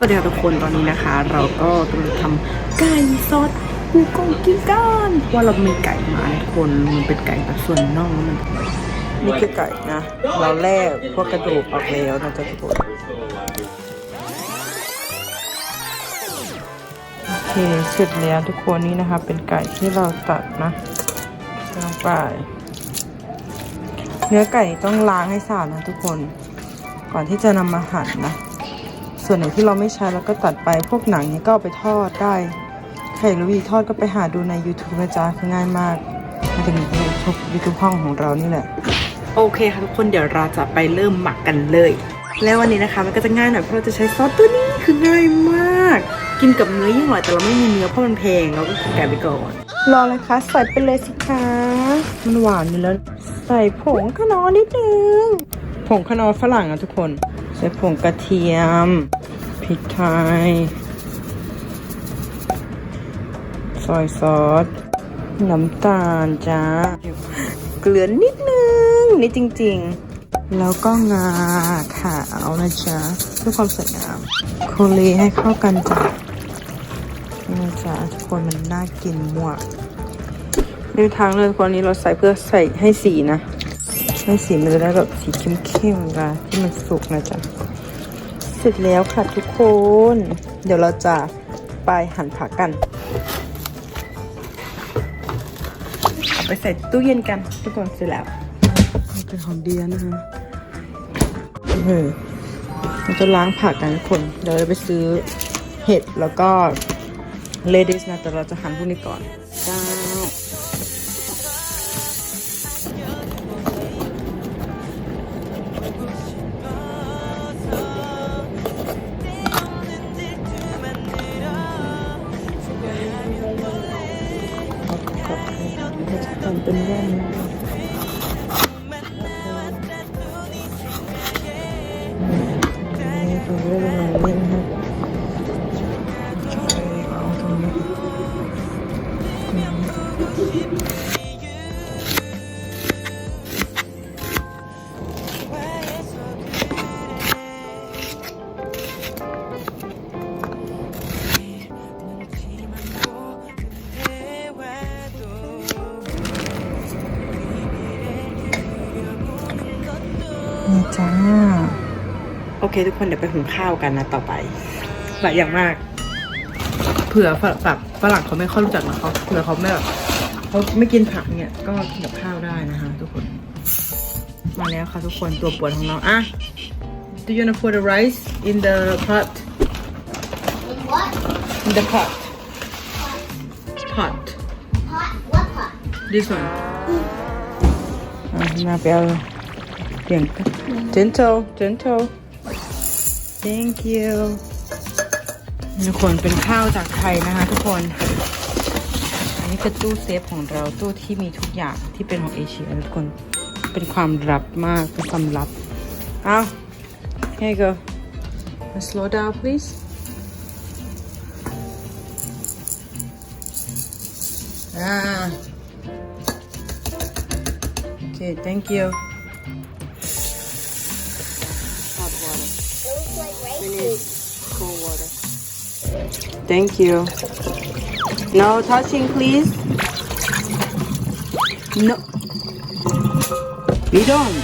สวัสดีค่ะทุกคนตอนนี้นะคะ เราก็กำลังทำไก่ซอสปูกงกินกันว่าเรามีไก่มาในคนมันเป็นไก่แบบส่วนน่องมันนี่คือไก่นะ เราแล่พวกกระดูกออกแล้วนะจ๊ะทุกคนโอเคเสร็จแล้วทุกคนนี่นะคะ เป็นไก่ที่เราตัดนะลงไปเนื้อไก่ต้องล้างให้สะอาดนะทุกคน ก่อนที่จะนำมาหั่นนะ ส่วนไหนที่เราไม่ใช้เราก็ตัดไปพวกหนังเนี่ยก็เอาไปทอดได้ใครรู้วิธีทอดก็ไปหาดูใน YouTube นะจ๊ะคือง่ายมากมันจะมีในทุก YouTube ห้องของเรานี่แหละ โอเคค่ะทุกคนเดี๋ยวเราจะไปเริ่มหมักกันเลย แล้ววันนี้นะคะมันก็จะง่ายหน่อยเพราะเราจะใช้ซอสตัวนี้คือง่ายมาก กินกับเนื้อยิ่งอร่อยแต่เราไม่มีเนื้อเพราะมันแพงเราก็กินไก่ไปก่อนรอเลยคะใส่ไปเลยสิคะมันหวานอยู่แล้ว ใส่ผงขนอนิดนึงผงขนอฝรั่งอะทุกคน ใส่ผงกระเทียมพ ริกไทย ซอยซอส น้ำตาลจ้า เกลือนิดนึง นี่จริง ๆ แล้วก็งาขาวนะจ๊ะเพื่อความสวยงามโคเลให้เข้ากันจ้ะนี่นะจ๊ะทุกคนมันน่ากินมากในทางเลยคนนี้เราใส่เพื่อใส่ให้สีนะ ให้สีมันจะได้แบบสีเข้มๆนะที่มันสุกนะจ๊ะ เสร็จแล้วค่ะทุกคน เดี๋ยวเราจะไปหั่นผักกันเอาไปใส่ตู้เย็นกัน ทุกคนเสร็จแล้วนี่เป็นของเดียนะคะเออเราจะล้างผักกันทุกคน เดี๋ยวเราไปซื้อเห็ดแล้วก็เลดิสนะแต่เราจะหั่นพวกนี้ก่อนจ้า ทำ โอเค ทุกคนเดี๋ยวไปหุงข้าวกันนะต่อไปหลายอย่างมาก เผื่อฝรั่งฝรั่งเขาไม่ค่อยรู้จักนะเขาเผื่อเขาไม่แบบเขาไม่กินผักเนี่ยก็กินกับข้าวได้นะคะ ทุกคน มาแล้วค่ะทุกคนตัวปวดของเราอะ Do you wanna put the rice in the pot What? in the pot pot Pot? What pot? this one อะมาไปเอาเปลี่ยน gentle gentle thank you ทุกคนเป็นข้าวจากไทยนะคะทุกคน อันนี้คือตู้เซฟของเราตู้ที่มีทุกอย่างที่เป็นของเอเชียทุกคน เป็นความลับมาก เป็นความลับเอา here you go slow down please อ่า okay thank you like we raisins. need cool water thank you no touching please no we don't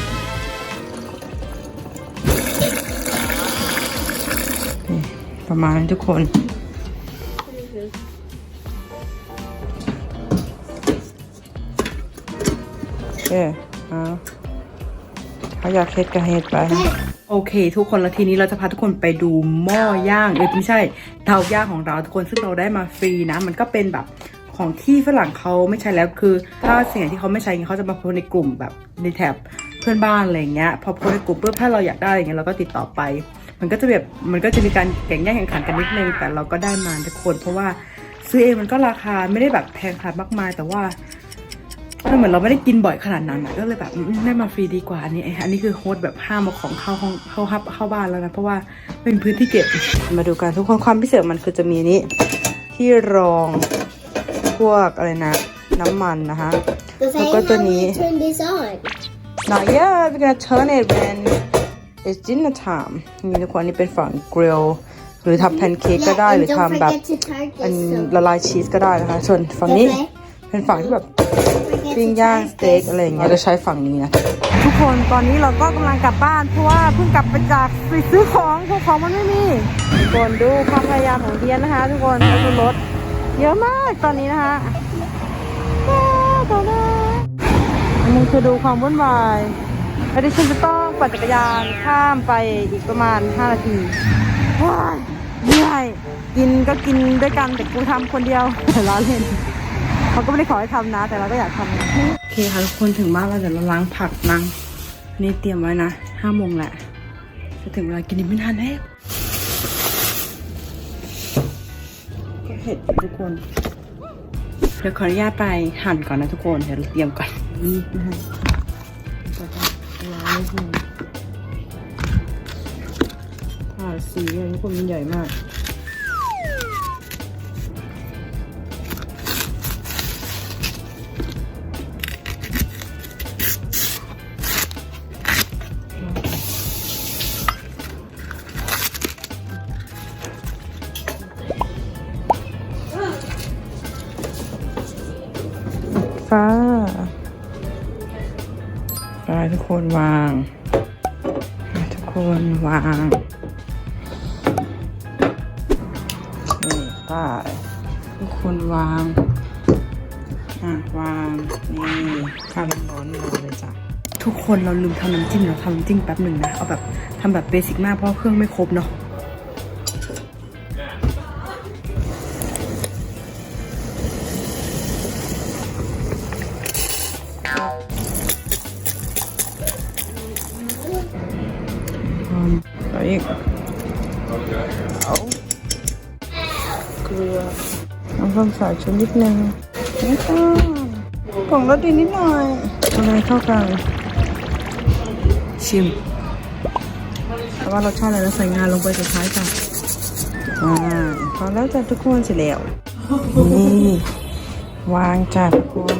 นี่ประมาณนั้นทุกคน โอเคเอา เขาอยากเฮ็ดก็เฮ็ดไป โอเค ทุกคนแล้วทีนี้เราจะพาทุกคนไปดูหม้อย่างเอ้ยไม่ใช่เตาย่างของเราทุกคนซึ่งเราได้มาฟรีนะ มันก็เป็นแบบของที่ฝรั่งเขาไม่ใช้แล้วคือ ถ้าสิ่งที่เขาไม่ใช้เขาจะมาโพสในกลุ่มแบบในแถบเพื่อนบ้านอะไรเงี้ยพอโพสในกลุ่มปุ๊บถ้าเราอยากได้อย่างเงี้ยเราก็ติดต่อไป มันก็จะแบบมันก็จะมีการแข่งแย่งแข่งขันกันนิดนึงแต่เราก็ได้มาทุกคน เพราะว่าซื้อเองมันก็ราคาไม่ได้แบบแพงขนาดมากมาย แต่ว่า มันเหมือนเราไม่ได้กินบ่อยขนาดนั้นอะก็เลยแบบอืมได้มาฟรีดีกว่าอันนี้อันนี้คือโฮสต์แบบห้ามเอาของเข้าห้องเข้าฮับเข้าบ้านแล้วนะเพราะว่าเป็นพื้นที่เก็บมาดูกันทุกคนความพิเศษของมันคือจะมีนี้ที่รองพวกอะไรนะ น้ำมันนะคะ Does Look at the anyone knee. turn this on? Not yet we're gonna turn it when it's dinner time นี่ทุกคนนี่เป็นฝั่ง grill หรือทำแพนเค้กก็ได้ Yeah, ห and รือ don't ทำแบบ forget to target อัน some. ละลายชีสก็ได้นะคะ ส่วนฝั่งนี้ Okay. เป็นฝั่งที่แบบ Don't forget ปิ้ง to ย่าง target สเต็กอะไรอย่างเงี้ยจะใช้ฝั่งนี้นะทุกคนตอนนี้เราก็กำลังกลับบ้านเพราะว่าเพิ่งกลับไปจากไปซื้อของเพราะของมันไม่มีทุกคนดูความพยายามของเดียนนะคะ ทุกคนแล้วดูรถเยอะมากตอนนี้นะคะว้าวตอนนั้นอันนี้คือดูความวุ่นวายแล้วดิฉันจะต้องปั่นจักรยานข้ามไปอีกประมาณ 5 นาทีว้ายเหนื่อยกินก็กินด้วยกันแต่กูทำคนเดียวล้อเล่น เขาก็ไม่ได้ขอให้ทำนะ แต่เราก็อยากทำโอเคค่ะทุกคนถึงบ้านเราเดี๋ยวเราล้างผักล้างนี่เตรียมไว้นะห้าโมงแหละจะถึงเวลากินอีกไม่นานแล้วก็เห็ดทุกคนเดี๋ยวขออนุญาตไปหั่นก่อนนะทุกคนเดี๋ยวเราเตรียมก่อนนี่นะคะแล้วก็ล้างนิดนึงผ่าสีอะไรทุกคนมันใหญ่มาก คนวางทุกคนวางนี่ไปทุกคนวางอะวางนี่ข้าวร้อนๆรอเลยจ้ะทุกคนเราลืมทำน้ำจิ้มเราทำน้ำจิ้มแป๊บหนึ่งนะเอาแบบทำแบบเบสิกมากเพราะเครื่องไม่ครบเนาะ เกลือน้ำส้มสายชูนิดนึงนี่ค่ะผงรสดีนิดหน่อยทำให้เข้ากัน ชิมแต่ว่ารสชาติอะไรเราใส่งานลงไปสุดท้ายจ้ะอ่าพอแล้วจ้ะทุกคนเสร็จแล้วนี่วางจ้ะทุกคน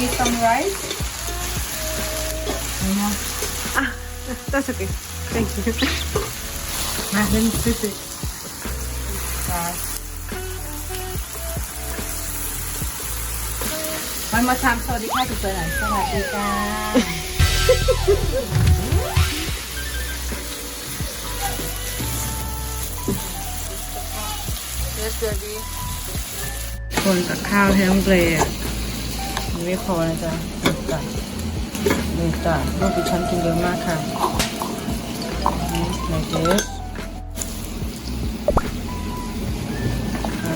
need some rice That's okay thank you มาเล่นฟิสิมันมาทำสวัสดีค่ะทุกคนหน่อยสวัสดีค่ะคนกับข้าวให้น้องเกรย์ อะมันไม่พอนะจ๊ะนี่จ้ะนี่จ้ะลูกดิฉันกินเยอะมากค่ะนี่ like this อ่ะ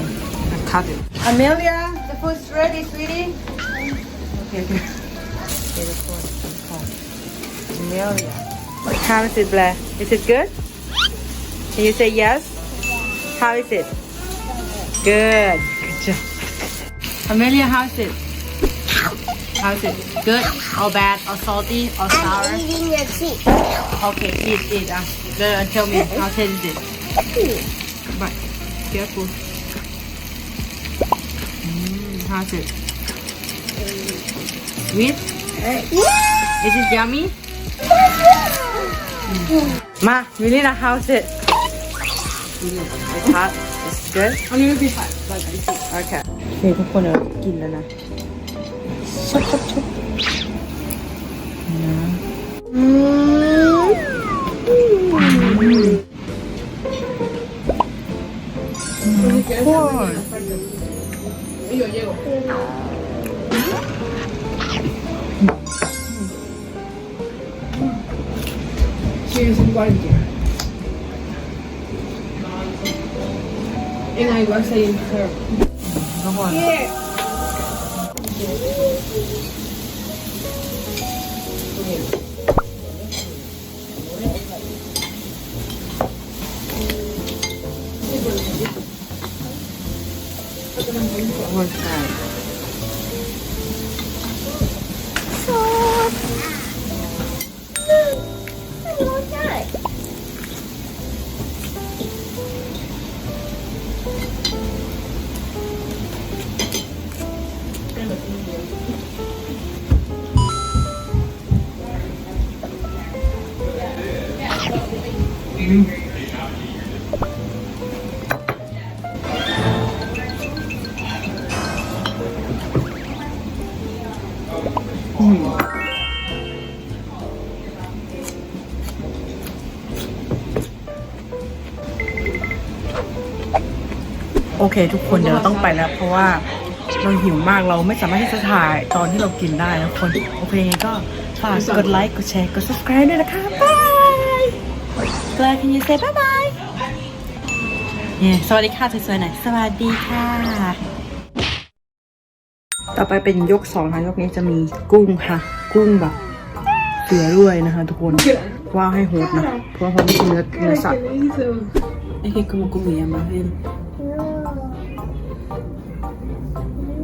I cut it Amelia the food's ready sweetie okay okay เดี๋ยวทุกคนค่ะ Amelia how is it Blair is it good can you say yes how is it Good. Good job. Amelia, how's it? How's it? Good or bad or salty or sour? I'm eating your seat. Okay, eat, eat. Uh, go and tell me how tasty is it? But careful. Mm, how's it? Sweet? Yeah. Is it yummy? Ma, Melina, how's it? It's hot. It's good. A little bit hot, but it's good. Okay. โอเคทุกคนเรากินแล้วนะ ชุบชุบชุบนะโคตรทุก คนคน เคทุกคนเดี๋ยวเราต้องไปแล้ว เพราะว่าเราหิวมากเราไม่สามารถที่จะถ่ายตอนที่เรากินได้นะทุกคนโอเคงั้ก็ฝากกดไลค์กดแชร์กด subscribe ด้วยนะคะบายกลาคินยูเซ่บายบายเนี่ยสวัสดีค่ะสวยๆหน่อยสวัสดีค่ะ ต่อไปเป็นยกสองนะยกนี้จะมีกุ้งค่ะ กุ้งแบบเสือด้วยนะคะ ทุกคนว่าให้โหดนะเพราะว่าเขาไม่กินเนื้อเนื้อสัตว์ไอ้ที่กุ้งกุ้งเมียมาให้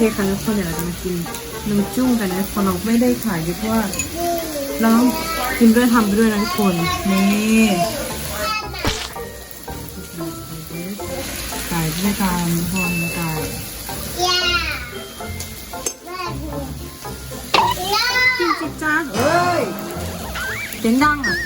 เคค่ะทุกคนเดี๋ยวเราจะมากินน้ำจุ้งกันนะคนเราไม่ได้ขายเยอะเพราะว่าเราต้องกินด้วยทำไปด้วยนะทุกคนนี่ไก่ด้วยกันทุกคนไก่ Yeah. กินสิจ้าเฮ้ยเสียงดังอะ